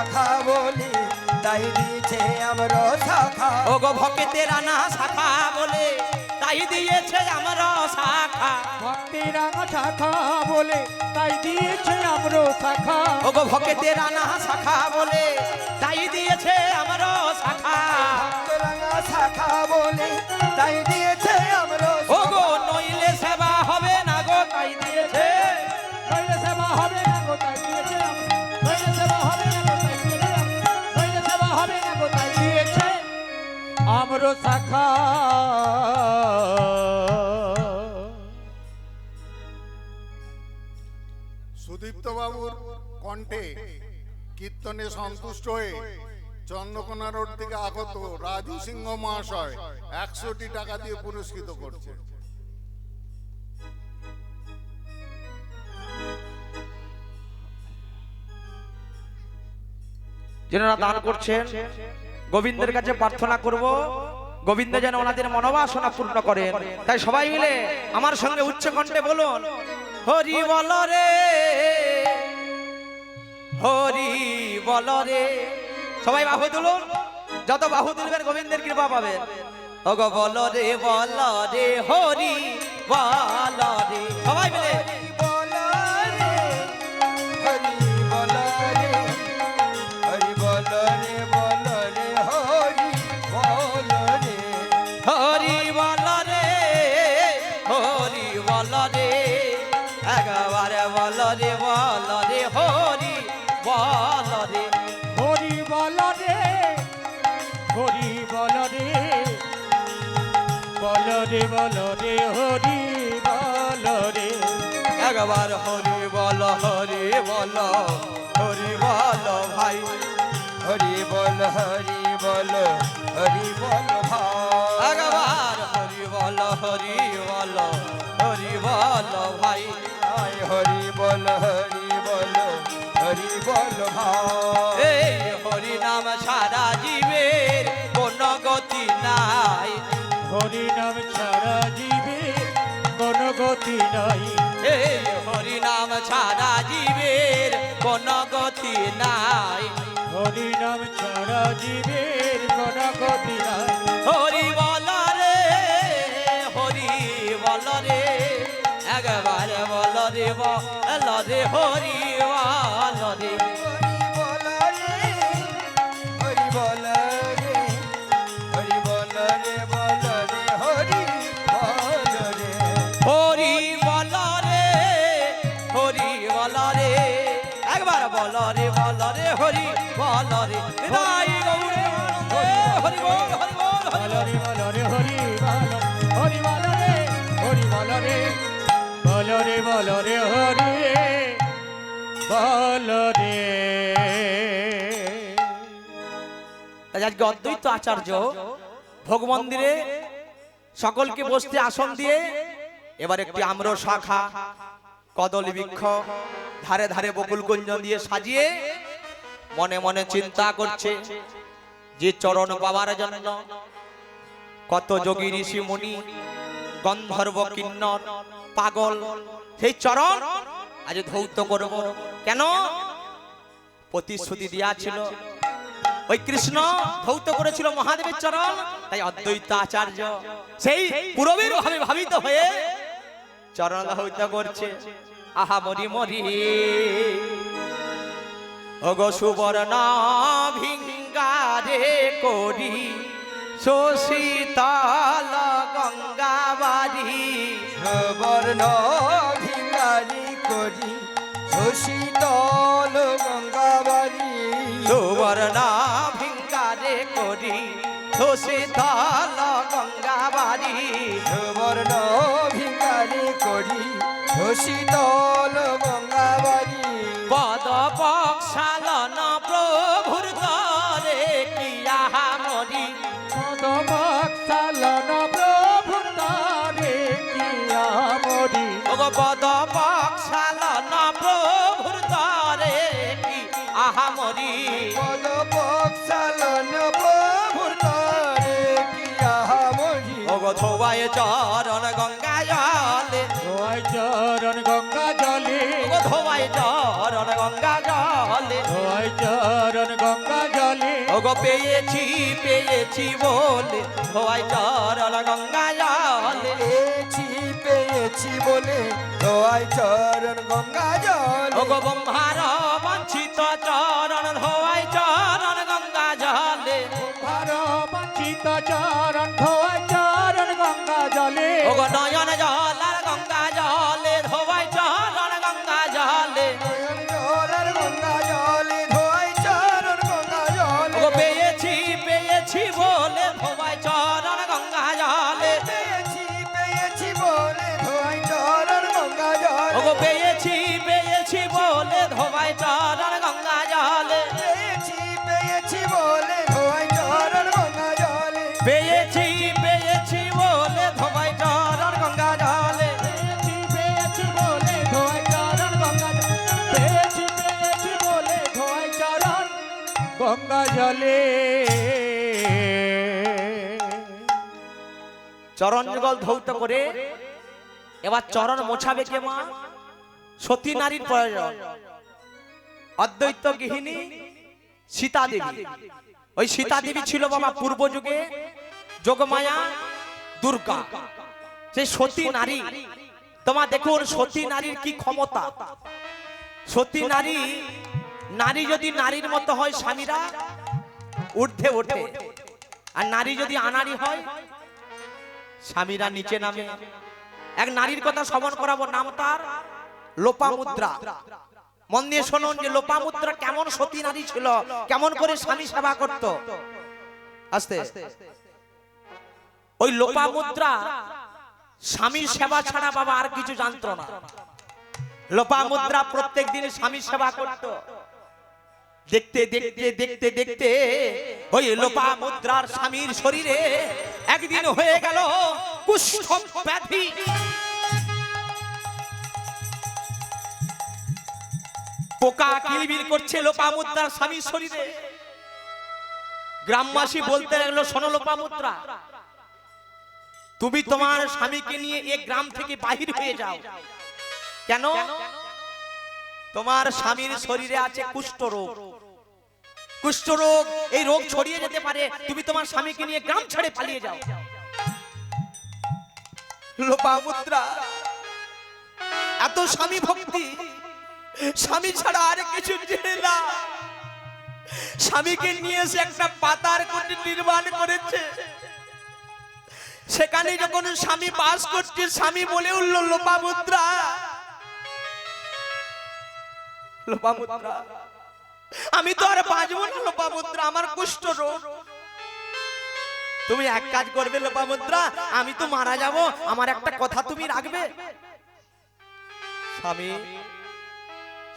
শাখা বলে তাই দিয়েছে আমরা শাখা। ও গো ভক্তের আনা শাখা বলে তাই দিয়েছে আমরা শাখা। ভক্তির আনা শাখা বলে তাই দিয়েছে আমরো শাখা। ও গো ভক্তের আনা শাখা বলে তাই দিয়েছে আমরা শাখা। রাঙা শাখা বলে তাই দিয়েছে আমরো শাখা। সুদীপ্ত বাবুর কণ্ঠে কীর্তনে সন্তুষ্ট হয়ে চন্দ্রকোনা রোড থেকে আগত রাজু সিংহ মহাশয় একশোটি টাকা দিয়ে পুরস্কৃত করছে। যারা দান করছেন গোবিন্দের কাছে প্রার্থনা করব। গোবিন্দ যেন ওনাদের মনোবাসনা পূর্ণ করেন। তাই সবাই মিলে আমার সঙ্গে উচ্চ কণ্ঠে বলুন হরি বল রে। হরি বল রে। সবাই বাহু তুলুন। যত বাহু তুলবেন গোবিন্দের কৃপা পাবেন। ওগো বল রে বল রে হরি বল রে। সবাই মিলে বল হরি বল ভাই। হরি বল হরি বল হরি বল একবার হরি বল হরি বল হরি বল ভাই। হরি বল হরি বল হরি বল ভাই। হরি নাম সারা জীবের কোন গতি নাই। হরি নাম ছাড়া জীবে কোন গতি নাই। ছাড়া জীবের কোন গতি নাই। হরি নাম ছাড়া জীবের কোন গতি নাই। হরি বল রে হরি বল রে একবার বল রে বল রে হরি বল রে। বল রে। তাই আজকে অদ্বৈত আচার্য ভোগ মন্দিরে সকলকে বসতে আসন দিয়ে এবার একটি আম্র শাখা, কদলী বৃক্ষ, ধারে ধারে বকুল কুঞ্জ দিয়ে সাজিয়ে মনে মনে চিন্তা করছে যে চরণ পাওয়ার জন্য কত যোগী ঋষি মুনি, গন্ধর্ব কিন্নর, পাগল, সেই চরণ আজ ধৌত করব। কেন? প্রতিশ্রুতি দেওয়া ছিল ওই কৃষ্ণ ধৌত করেছিল মহাদেবের চরণ তাই অদ্বৈত আচার্য সেই পুরবীর ভাবে ভাবিত হয়ে চরণ ধৌত করছে। আহা মরি মরি। ওগো সুবর্ণ ভিঙ্গারে করি শোষিতল গঙ্গাবাড়ি। বর্ণ ভিঙ্গারি করি শশীতল গঙ্গাবাড়ি তোমার সুবর্ণ ভিঙ্গারে করি। শীতল গঙ্গাবাড়ি তোমার বর্ণ ভিঙ্গারে করি। শশীতল গঙ্গাবাড়ি ওগো পেয়েছি পেয়েছি বলে, ধোয়াই চরণ গঙ্গা জলে পেয়েছি পেয়েছি বলে, ধোয়াই চরণ গঙ্গা জল ওগো ব্রহ্মার বঞ্চিত চরণ ধোয়াই জলে চরণ যুগল ধৌত করে, এবার চরণ মোছাবে কে মা? সতী নারীর প্রয়োজন। অদ্বৈত গৃহিণী সীতা দেবী। ওই সীতা দেবী ছিল বাবা পূর্ব যুগে যোগমায়া দুর্গা। সেই সতী নারী। তোমার দেখুন, সতী নারীর কি ক্ষমতা? সতী নারী নারী যদি নারীর মতো হয় স্বামীরা ঊর্ধ্বে ওঠে আর নারী যদি আনারি হয়, স্বামীরা নিচে নামে। এক নারীর কথা শ্রবণ করাবো, নাম তার লোপামুদ্রা। মন দিয়ে শুনুন যে লোপামুদ্রা কেমন সতী নারী ছিল, কেমন করে স্বামী সেবা করত। আস্তে। ওই লোপামুদ্রা স্বামীর সেবা ছাড়া বাবা আর কিছু জানতো না। লোপামুদ্রা প্রত্যেক দিন স্বামী সেবা করত। দেখতে দেখতে দেখতে দেখতে ওই লোপা মুদ্রার স্বামীর শরীরে একদিন হয়ে গেল কুষ্ঠ ব্যাধি পোকা কিলবিল করছে লোপা মুদ্রার স্বামীর শরীরে। গ্রামবাসী বলতে লাগল, শোনো লোপা মুদ্রা, তুমি তোমার স্বামীকে নিয়ে এ গ্রাম থেকে বাহির হয়ে যাও। কেন? তোমার স্বামীর শরীরে আছে কুষ্ঠ রোগ কুষ্ঠ রোগ এই রোগ ছড়িয়ে যেতে পারে, তুমি তোমার স্বামীকে নিয়ে গ্রাম ছেড়ে পালিয়ে যাও। লোপামুদ্রা, এত স্বামী ভক্তি, স্বামী ছাড়া আর কিছু জেনে না। স্বামীকে নিয়ে এসে একটা পাতার কোটি নির্মাণ করেছে। সেখানে যখন স্বামী বাস করছে, স্বামী বলে উঠল, লোপামুদ্রা লোপামুদ্রা। আমি তো আর বাঁচবো না লোপামুদ্রা, আমার কুষ্ঠ রোগ। তুমি এক কাজ করবে লোপামুদ্রা, আমি তো মারা যাব, আমার একটা কথা তুমি রাখবে। স্বামী,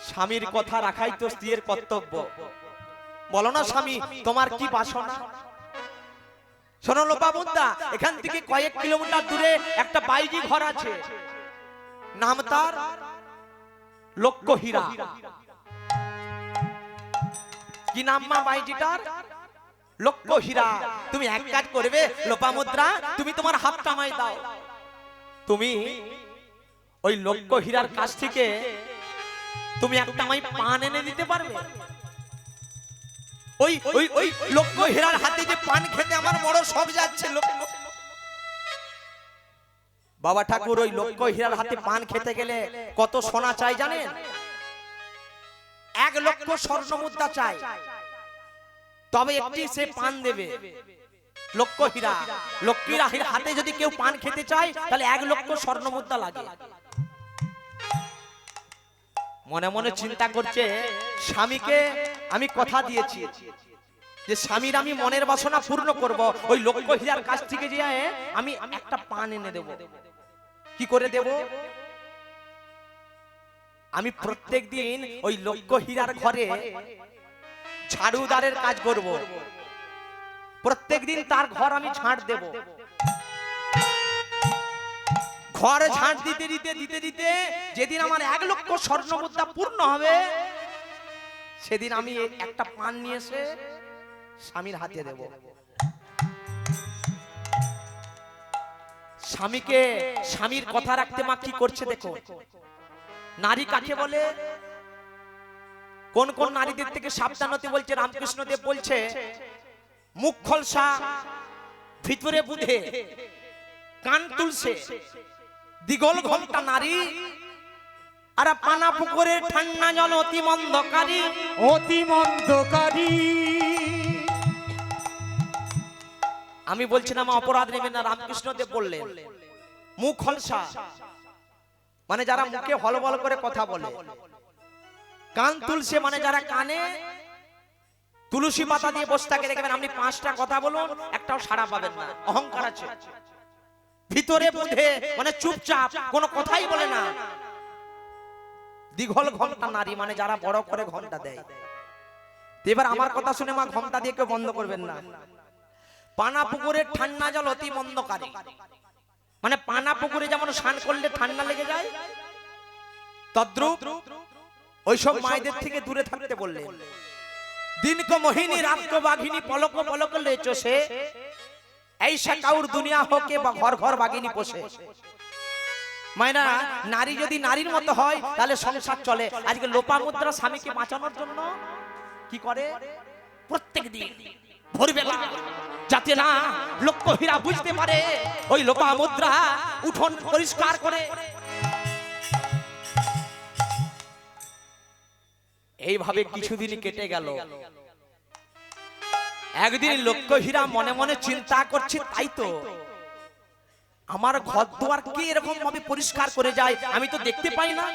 স্বামীর কথা রাখাই তো স্ত্রীর কর্তব্য। বলো না স্বামী, তোমার কি বাসনা? শোনো লোপামুদ্রা, এখান থেকে কয়েক কিলোমিটার দূরে একটা বাইজি ঘর আছে। নাম তার লক্ষ্য হীরা কি নাম মা বাইজিটার লক্ষ্য হীরা, তুমি এক কাজ করবে লোপামুদ্রা তুমি তোমার হাতটা আমায় দাও। তুমি ওই লক্ষ্য হীরার কাছ থেকে তুমি একটা আমায় পান এনে দিতে পারবে? ওই ওই ওই লক্ষ্য হীরার হাতে যে পান খেতে আমার বড় সব যাচ্ছে, লোক- বাবা ঠাকুর, ওই লক্ষ্য হীরার হাতে পান খেতে গেলে কত সোনা চাই জানেন? এক লক্ষ স্বর্ণ মুদ্রা চাই। তবে একটি সে পান দেবে। লক্ষ হীরা। লক্ষ্মীর হাতে যদি কেউ পান খেতে চায় তাহলে এক লক্ষ স্বর্ণ মুদ্রা লাগে। মনে মনে চিন্তা করছে স্বামীকে আমি কথা দিয়েছি যে স্বামীর আমি মনের বাসনা পূর্ণ করব ওই লক্ষ হীরার কাছ থেকে যে আমি একটা পান এনে দেব। কি করে দেব? আমি প্রত্যেক দিন ওই লক্ষ হীরার ঘরে ঝাড়ুদারের কাজ করব। প্রত্যেক দিন তার ঘর আমি ঝাড় দেব। ঘর ঝাড় দিতে দিতে দিতে দিতে যেদিন আমার এক লক্ষ স্বর্ণমুদ্রা পূর্ণ হবে, সেদিন আমি একটা পান নিয়ে এসে স্বামীর হাতে দেব। স্বামীকে স্বামীর কথা রাখতে মা কি করছে দেখো? নারী কাকে বলে? কোন কোন নারীদের থেকে সাবধান হতে বলছে রামকৃষ্ণ দেব বলছে মুখ খলসা ভিতরে বুধে কান তুলসে দিগল ঘণ্টা নারী আর পানা পুকুরে ঠান্ডা জল অতি মন্দকারী অতি মন্দকারী আমি বলছিলাম অপরাধ নেবেন না রামকৃষ্ণ দেব বললেন মুখ হলসা মানে যারা মুখে হল বল করে কথা বলে। কান তুলসে মানে যারা কানে। তুলসী পাতা দিয়ে বসে থাকে, দেখবেন আপনি পাঁচটা কথা বলুন, একটাও সাড়া পাবেন না, অহংকার আছে। ভিতরে বুঝে মানে চুপচাপ, কোনো কথাই বলে না। দীঘল ঘণ্টা নারী মানে যারা বড় করে ঘণ্টা দেয়। এবার আমার কথা শুনে মা ঘণ্টা দিয়ে কেউ বন্ধ করবেন না। পানা পুকুরের ঠান্ডা জল অতি মন্দকারী। মানে পানা পুকুরে যেমন স্নান করলে ঠান্ডা লেগে যায়, তদ্রুপ ওইসব মায়েদের থেকে দূরে থাকতে বললেন। দিন কো মোহিনী রাত কো বাঘিনী, পলক পলক লেচো সে এইসা কাউর দুনিয়া হোকে বা ঘর ঘর বাঘিনী পোষে। মায়না নারী যদি নারীর মতো হয়, তাহলে সংসার চলে। আজকে লোপা মুদ্রা স্বামীকে বাঁচানোর জন্য কি করে? প্রত্যেক দিন। ভোরবেলা যাতে না লক্ষ্য হীরা বুঝতে পারে ওই লোপা মুদ্রা উঠোন পরিষ্কার করে। এইভাবে কিছুদিন কেটে গেল। একদিন লক্ষ্য হীরা মনে মনে চিন্তা করছে তাই তো? আমার ঘর দুয়ার কে এরকম ভাবে পরিষ্কার করে যায়? আমি তো দেখতে পাই না।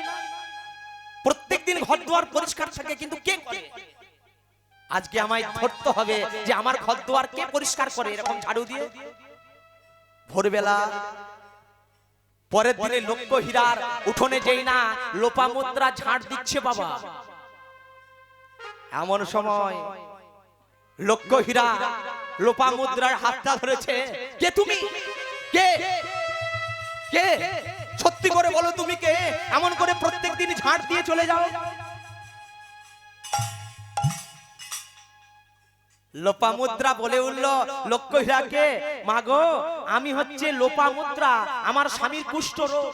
প্রত্যেকদিন ঘর দুয়ার পরিষ্কার থাকে কিন্তু কে করে? আজকে আমায় ধরতে হবে যে আমার ঘর দুয়ার কে পরিষ্কার করে এরকম ঝাড়ু দিয়ে? ভোরবেলা, পরের দিনে লক্ষ্য হীরার উঠোনে যেই না লোপা মুদ্রা ঝাড় দিচ্ছে বাবা। এমন সময় লক্ষ্য হীরা লোপা মুদ্রার হাতটা ধরেছে। কে তুমি? কে? কে? সত্যি করে বলো তুমি কে? এমন করে প্রত্যেক দিন ঝাড় দিয়ে চলে যাও। লোপা মুদ্রা বলে উঠল লক্ষ্য হীরাকে মাগো, আমি হচ্ছে লোপা মুদ্রা আমার স্বামীর কুষ্ঠ রোগ।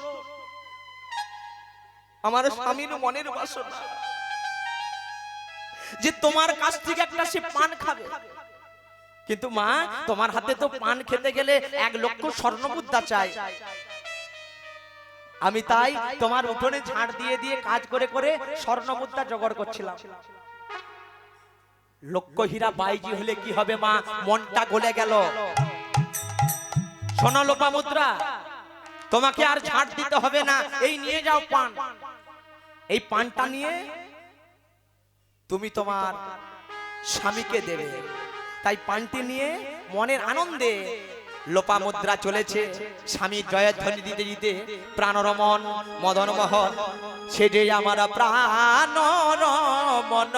আমার স্বামীর মনের বাসনা যে তোমার কাছ থেকে একটা সে পান খাবে। কিন্তু মা, তোমার হাতে তো পান খেতে গেলে এক লক্ষ স্বর্ণ মুদ্রা চাই। আমি তাই তোমার উঠোনে ঝাড় দিয়ে দিয়ে কাজ করে করে স্বর্ণ মুদ্রা জোগাড় করছিলাম। লক্ষ্য হীরা বাইজি হলে কি হবে মা? মনটা গলে গেল। সোনা লোপা মুদ্রা, তোমাকে আর ঝাড় দিতে হবে না। এই নিয়ে যাও পান। এই পানটা নিয়ে তুমি তোমার স্বামীকে দেবে। তাই পানটি নিয়ে মনের আনন্দে লোপা মুদ্রা চলেছে। স্বামী জয়ের জয়ধ্বনি দিতে দিতে প্রাণরমন মদন মোহন সে যে আমার প্রাণ রমন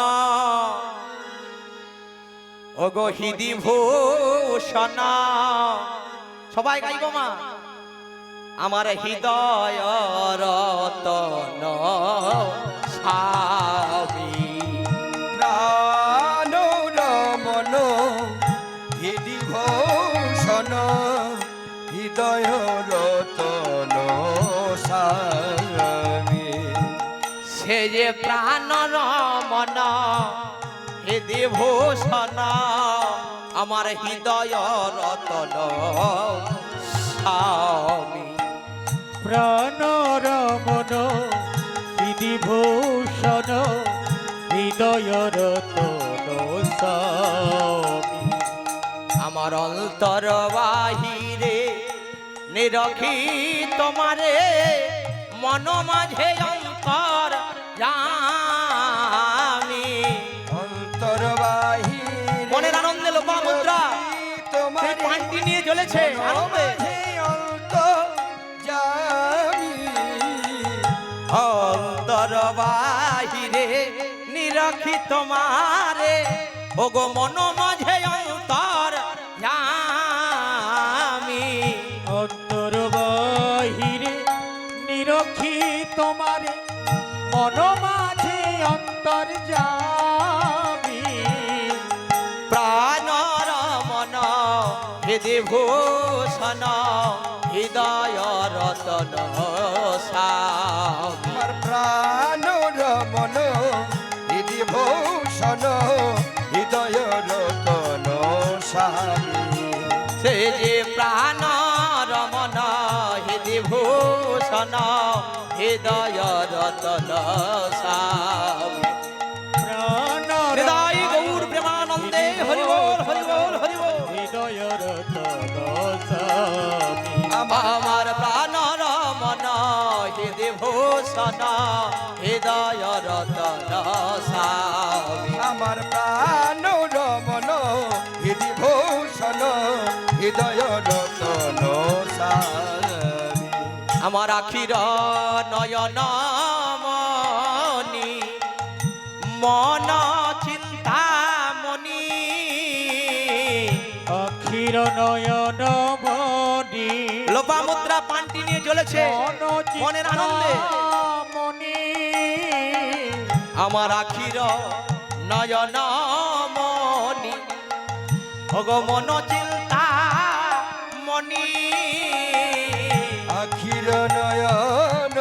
ওগো হিদি ভূষণ। সবাই গাইব মা। আমার হৃদয় রতন স্বামী। প্রাণ রমন হৃদি ভূষণ হৃদয় রতন স্বামী। সে যে প্রাণ রমন ভূষণ আমার হৃদয় রতন স্বামী। প্রাণ রমন বিধিভূষণ হৃদয় রতন স্বামী। আমার অন্তর বাহিরে নিরখি তোমারে মন মাঝে অন্তর জানি সেই পানটি নিয়ে চলেছে। অন্তর বাহিরে নিরখি তোমারে। ওগো মন মাঝে বিভূষণ হৃদয় রতন আমার প্রাণ রমন বিভূষণ হৃদয় রতন সে যে প্রাণ রমন বিভূষণ হৃদয় রতন সা হৃদয় রতন সারী আমার আখির নয়ন মনি মন চিন্তা মনি অক্ষীর নয়ন মনি লোপা মুদ্রা পান্টি নিয়ে চলেছে মনের আনন্দে। মনি আমার আখির নয়ন মনি ভগ মন চিন্তা নয়ন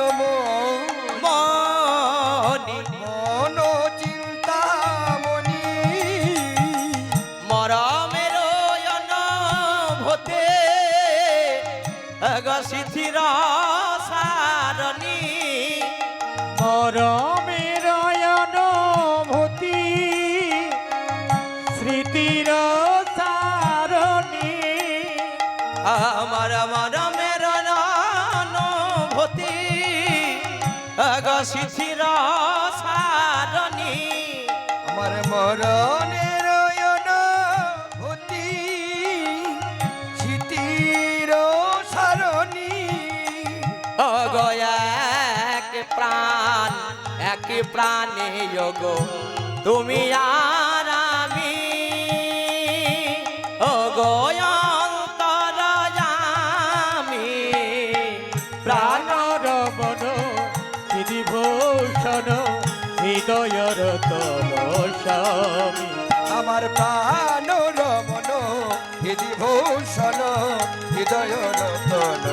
প্রাণে যোগ। তুমি আর আমি। অগয়ন্তর আমি প্রাণ প্রাণর মন শ্রীভূষণ হৃদয়র তল আমার প্রাণ রমন ভূষণ হৃদয় রতন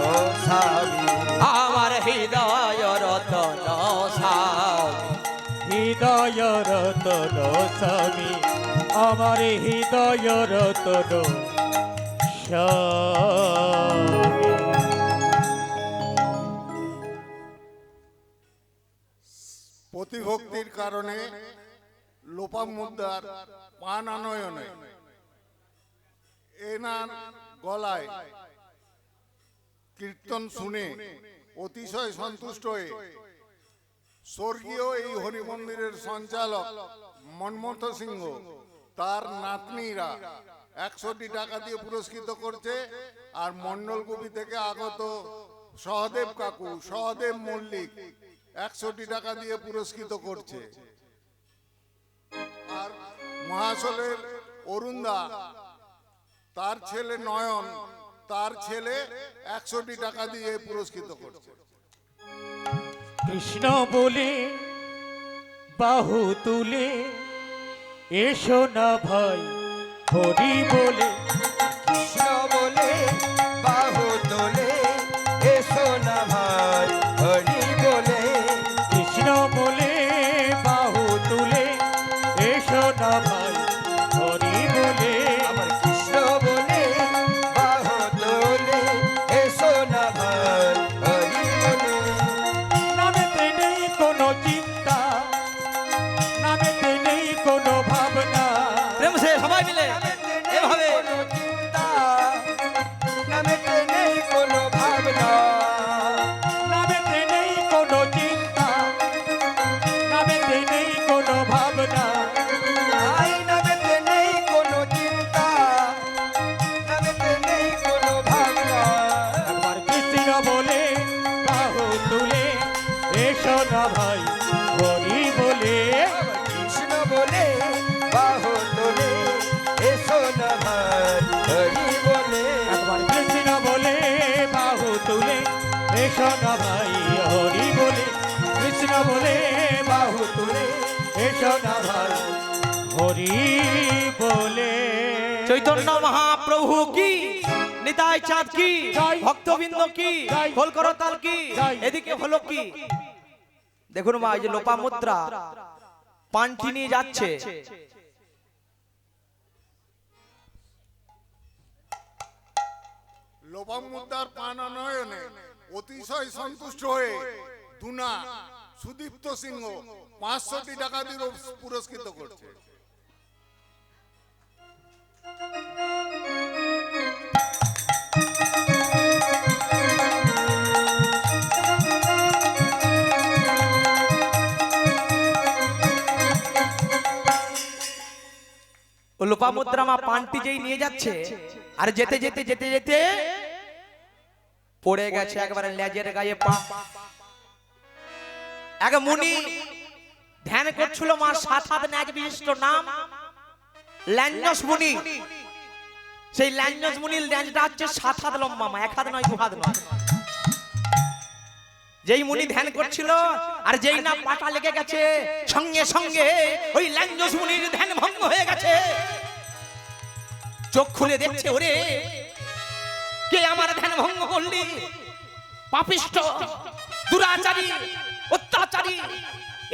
আমার হৃদয় রতন স্বামী হৃদয় রতন স্বামী আমার হৃদয় রতন প্রতিভক্তির কারণে লোপা মুদ্রার পান আনয়নে এনার গলায় কীর্তন শুনে অতিশয় সন্তুষ্ট হয়ে স্বর্গীয় এই হরি মন্দিরের সঞ্চালক মনমথ সিংহ, তার নাতনিরা একশোটি টাকা দিয়ে পুরস্কৃত করছে আর মন্ডলগুপি থেকে আগত সহদেব কাকু, সহদেব মল্লিক একশোটি টাকা দিয়ে পুরস্কৃত করছে। আর মহাশলের অরুণদা, তার ছেলে নয়ন, তার ছেলে একশোটি টাকা দিয়ে পুরস্কৃত করছে। কৃষ্ণ বলে বাহু তুলে এসো না ভাই হরি বলে। কৃষ্ণ বলে না ভাই হরি বলে কৃষ্ণ বলে বাহু তোলে এসো না ভাই হরি বলে। একবার। কৃষ্ণ বলে বাহু তুলে এসো না ভাই হরি বলে। কৃষ্ণ বলে বাহু তুলে এসো না ভাই হরি বলে। চৈতন্য মহাপ্রভু কি? নিতাই চাঁদ কি। ভক্তবৃন্দ কি? জয়। খোলকরতাল কি। এদিকে হলো কি? দেখুন মা এই যে লোপা মুদ্রা পান্টি নিয়ে যাচ্ছে। লোপামুদ্রার পানানয়নে অতিশয় সন্তুষ্ট হয়ে দুনা সুদীপ্ত সিংহ পাঁচশোটি টাকা দিয়ে পুরস্কৃত করছে। ও লোপামুদ্রা মা পানটি যেই নিয়ে যাচ্ছে, আর যেতে যেতে যেতে যেতে পড়ে গেছে একবারে লেজের গায়ে পা। এক মুনি ধ্যান করছিল, মা সাত হাত ন্যাজ বিশিষ্ট নাম, ল্যাঞ্জস মুনি। সেই ল্যাঞ্জস মুনির ল্যাঞ্জটা হচ্ছে সাত হাত লম্বা, মা, এক হাত নয়, দু হাত নয়। যেই মুনি ধ্যান করছিল আর যেই না পাটা লেগে গেছে সঙ্গে সঙ্গে ওই ল্যাঞ্জস মুনির ধ্যান ভঙ্গ হয়ে গেছে। চোখ খুলে দেখছে ওরে কে আমার ধ্যান ভঙ্গ করলি? পাপিষ্ট দুরাচারী অত্যাচারী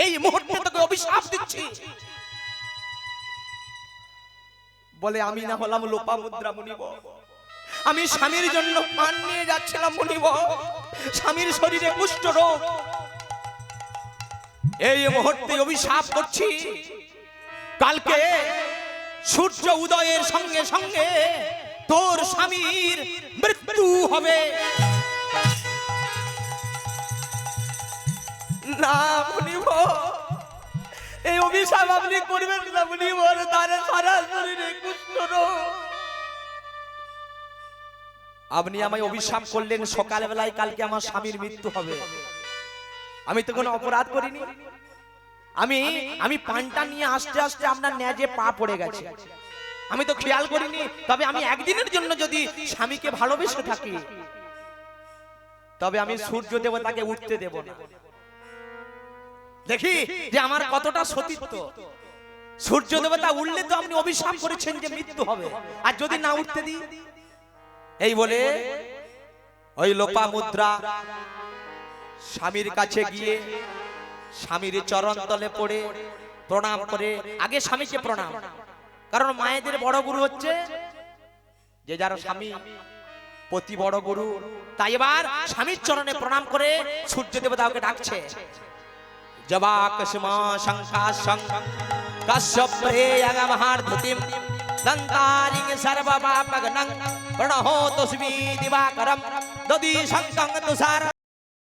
এই মুহূর্তে তোকে অভিশাপ দিচ্ছি। বলে আমি না হলাম লোপা মুদ্রা মুনিব। আমি স্বামীর জন্য পান নিয়ে যাচ্ছিলাম মুনিব স্বামীর শরীরে কুষ্ঠ রোগ। এই মুহূর্তে অভিশাপ করছি। কালকে সূর্য উদয়ের সঙ্গে সঙ্গে তোর স্বামীর মৃত্যু হবে। না মুনিব এই অভিশাপ আপনি করবেন না মুনিব তার সারা শরীরে কুষ্ঠ রোগ। আপনি আমায় অভিশাপ করলেন সকালবেলায় কালকে আমার স্বামীর মৃত্যু হবে। আমি তো কোনো অপরাধ করিনি। আমি আমি পানটা নিয়ে আস্তে আস্তে আপনার ন্যাজে পা পড়ে গেছে। আমি তো খেয়াল করিনি তবে আমি একদিনের জন্য যদি স্বামীকে ভালোবেসে থাকি তবে আমি সূর্য দেবতাকে উঠতে দেব না। দেখি যে আমার কতটা সতীত্ব সূর্য দেবতা উঠলে তো আপনি অভিশাপ করেছেন যে মৃত্যু হবে। আর যদি না উঠতে দিই এই বলে ওই লোপা মুদ্রা স্বামীর কাছে গিয়ে স্বামীর চরণ তলে পড়ে প্রণাম করে। আগে স্বামীকে প্রণাম। কারণ মায়েদের বড় গুরু হচ্ছে যে যার স্বামী প্রতি বড় গুরু। তাই এবার স্বামীর চরণে প্রণাম করে সূর্য দেবতা ওকে ডাকছে। জবা কসমা শঙ্কা শঙ্কা শং কশ্যপ্রে আগমহার ধুতিম দন্তারিং সর্বপাপগনং প্রণহো তুস্মি দিবাকরম দদি শঙ্কং তুষার